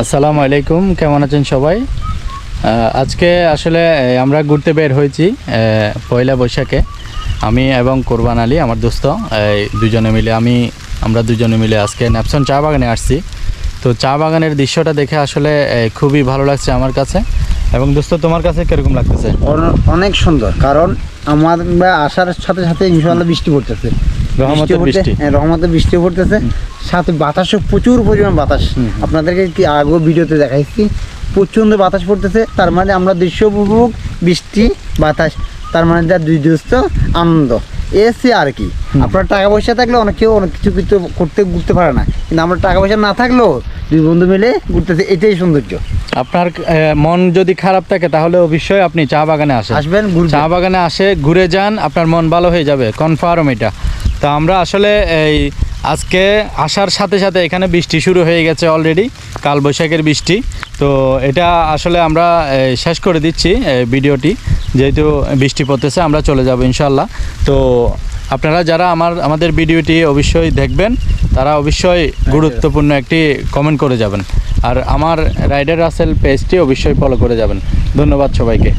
আসসালামু আলাইকুম, কেমন আছেন সবাই? আজকে আসলে আমরা ঘুরতে বের হয়েছি পয়লা বৈশাখে। আমি এবং কোরবান আলী, আমার দোস্ত এই দুজনে মিলে, আমি, আমরা দুজনে মিলে আজকে ন্যাপসন চা বাগানে আসছি। তো চা বাগানের দৃশ্যটা দেখে আসলে খুবই ভালো লাগছে আমার কাছে। এবং দোস্ত, তোমার কাছে কীরকম লাগতেছে? অন- অনেক সুন্দর, কারণ আমার আসার সাথে সাথে ইনশাল্লাহ বৃষ্টি পড়তেছে। রহমতের পড়তে- বৃষ্টি। হ্যাঁ, রহমতের বৃষ্টি পড়তেছে। সাথে বাতাসও প্রচুর পরিমাণ বাতাস। আপনাদেরকে কি আগেও ভিডিওতে দেখাইছি প্রচণ্ড বাতাস পড়তেছে তার মানে আমরা দৃশ্য উপভোগ বৃষ্টি বাতাস তার মানে যা দুই দোস্ত আনন্দ। এসে আর কি? আপনার টাকা পয়সা থাকলে অনেক কেউ অনেক কিছু কিছু করতে ঘুরতে পারে না। কিন্তু আমরা টাকা পয়সা না থাকলেও দুই বন্ধু মিলে ঘুরতেছে এটাই সৌন্দর্য। আপনার মন যদি খারাপ থাকে তাহলে অবশ্যই আপনি চা বাগানে আসেন। আসবেন চা বাগানে আসে ঘুরে যান আপনার মন ভালো হয়ে যাবে। কনফার্ম এটা। তো আমরা আসলে এই আজকে আসার সাথে সাথে এখানে বৃষ্টি শুরু হয়ে গেছে অলরেডি কাল বৈশাখের বৃষ্টি। তো এটা আসলে আমরা শেষ করে দিচ্ছি ভিডিওটি। যেহেতু বৃষ্টি পড়তেছে, আমরা চলে যাব ইনশাল্লাহ তো আপনারা যারা আমার, আমাদের ভিডিওটি অবশ্যই দেখবেন, তারা অবশ্যই গুরুত্বপূর্ণ একটি কমেন্ট করে যাবেন। আর আমার রাইডার রাসেল পেজটি অবশ্যই ফলো করে যাবেন। ধন্যবাদ সবাইকে।